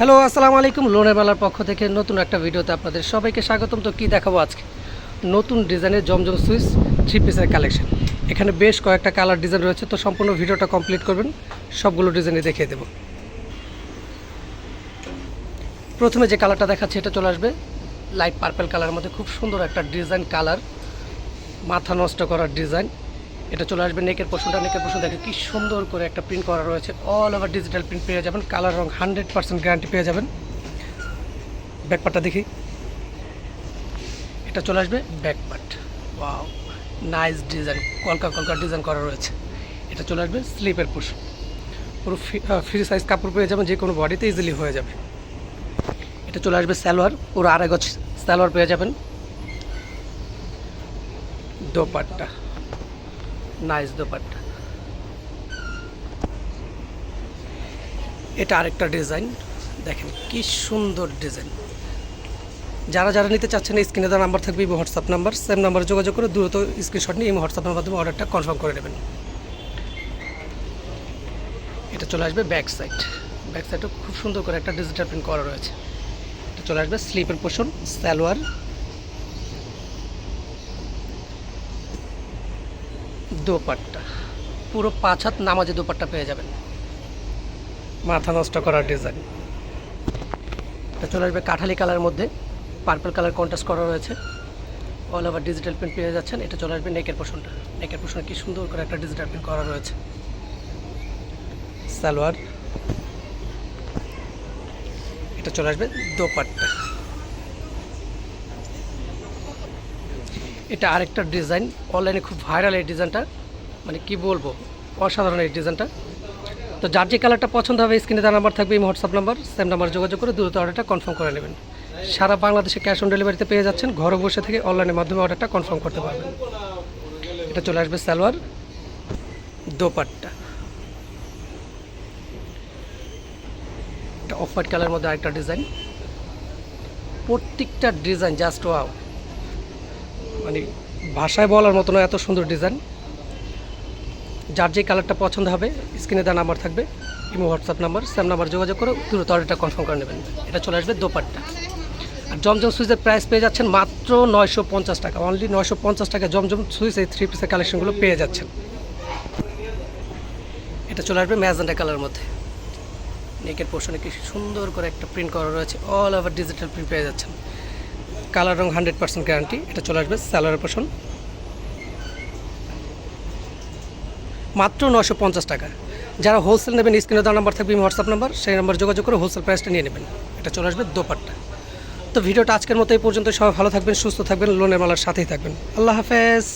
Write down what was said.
Hello, আসসালামু আলাইকুম। লোনের বেলার পক্ষ থেকে নতুন একটা ভিডিওতে আপনাদের সবাইকে স্বাগতম। তো কী দেখাবো আজকে? নতুন ডিজাইনের জমজম সুইচ থ্রি পিসের কালেকশন এখানে বেশ কয়েকটা কালার ডিজাইন রয়েছে, তো সম্পূর্ণ ভিডিওটা কমপ্লিট করবেন। সবগুলো ডিজাইনে দেখিয়ে দেবো। প্রথমে যে কালারটা দেখাচ্ছে, এটা চলে আসবে লাইট পার্পেল কালারের মধ্যে। খুব সুন্দর একটা ডিজাইন কালার মাথা নষ্ট করার ডিজাইন এটা চলে আসবে নেকের পোষণটা নেকের পোষণ দেখে কি সুন্দর করে একটা প্রিন্ট করা রয়েছে। অল ওভার ডিজিটাল প্রিন্ট পেয়ে যাবেন কালার রং হান্ড্রেড পার্সেন্ট গ্যারান্টি পেয়ে যাবেন। ব্যাকপার্টটা দেখি। এটা চলে আসবে ব্যাকপার্ট ওয়াও নাইস ডিজাইন কলকা কলকা ডিজাইন করা রয়েছে। এটা চলে আসবে স্লিপের পুশ পুরো ফ্রি সাইজ কাপড় পেয়ে যাবেন যে কোনো বডিতে ইজিলি হয়ে যাবে। এটা চলে আসবে সালোয়ার, পুরো আড়াই গজ স্যালোয়ার পেয়ে যাবেন। দোপাট্টা। নাইস দোপাট্টা এটা আরেকটা ডিজাইন দেখেন কি সুন্দর ডিজাইন যারা যারা নিতে চাচ্ছেন স্ক্রিনে দেওয়া নাম্বার থাকবে হোয়াটসঅ্যাপ নাম্বার সেম নাম্বারে যোগাযোগ করে দ্রুত স্ক্রিনশট নিয়ে এই হোয়াটসঅ্যাপের মাধ্যমে অর্ডারটা কনফার্ম করে নেবেন। এটা চলে আসবে ব্যাক সাইড ব্যাক সাইডও খুব সুন্দর করে একটা ডিজিটাল প্রিন্ট করা রয়েছে। এটা চলে আসবে স্লিপের পোষণ সালোয়ার দোপাট্টা। পুরো পাঁচ হাত নামাজে দোপাট্টা পেয়ে যাবেন। মাথা নষ্ট করার ডিজাইন এটা চলে আসবে কাঠালি কালারের মধ্যে। পার্পল কালার কন্ট্রাস্ট করা রয়েছে। অল ওভার ডিজিটাল প্রিন্ট পেয়ে যাচ্ছেন। এটা চলে আসবে নেকের পোষণটা নেকের পোষণে কি সুন্দর করে একটা ডিজিটাল প্রিন্ট করা রয়েছে। সালোয়ার। এটা চলে আসবে দোপাট্টা। এটা আরেকটা ডিজাইন। অনলাইনে খুব ভাইরাল এই ডিজাইনটা। মানে কি বলব? অসাধারণ এই ডিজাইনটা। তো যার যে কালারটা পছন্দ হবে স্ক্রিনে তার নাম্বার থাকবে, এই হোয়াটসঅ্যাপ নাম্বার সেম নাম্বার যোগাযোগ করে দ্রুত অর্ডারটা কনফার্ম করে নেবেন। সারা বাংলাদেশে ক্যাশ অন ডেলিভারিতে পেয়ে যাচ্ছেন, ঘরে বসে থেকে অনলাইনের মাধ্যমে অর্ডারটা কনফার্ম করতে পারবেন। এটা চলে আসবে সালোয়ার দোপাট্টা। অফ হোয়াইট কালারের মধ্যে আরেকটা ডিজাইন। প্রত্যেকটা ডিজাইন জাস্ট ওয়াও মানে ভাষায় বলার মতো না এত সুন্দর ডিজাইন। যার যে কালারটা পছন্দ হবে, স্ক্রিনে দেওয়া নাম্বার থাকবে, imo WhatsApp number same number যোগাযোগ করে দ্রুত অর্ডারটা কনফার্ম করে নেবেন। এটা চলে আসবে দোপাট্টা। আর জমজম সুইচের প্রাইস পেয়ে যাচ্ছেন মাত্র নয়শো পঞ্চাশ টাকা। অনলি নয়শো পঞ্চাশ টাকা জমজম সুইচ এই থ্রি পিসের কালেকশনগুলো পেয়ে যাচ্ছেন। এটা চলে আসবে ম্যাজেন্ডা কালারের মধ্যে। নেকের পোর্শনে কি সুন্দর করে একটা প্রিন্ট করা রয়েছে। অল ওভার ডিজিটাল প্রিন্ট পেয়ে যাচ্ছেন। কালার রং হান্ড্রেড পার্সেন্ট গ্যারান্টি। এটা চলে আসবে স্যালোয়ার পোর্শন মাত্র নশো পঞ্চাশ টাকা। যারা হোলসেল নেবেন স্ক্রিনে দেওয়ার নাম্বার থাকবে হোয়াটসঅ্যাপ নাম্বার সেই নাম্বার যোগাযোগ করে হোলসেল প্রাইসটা নিয়ে নেবেন। এটা চলে আসবে দোপারটা তো ভিডিওটা আজকের মতো এই পর্যন্ত সবাই ভালো থাকবেন, সুস্থ থাকবেন, লোনের মালার সাথেই থাকবেন। আল্লাহ হাফেজ।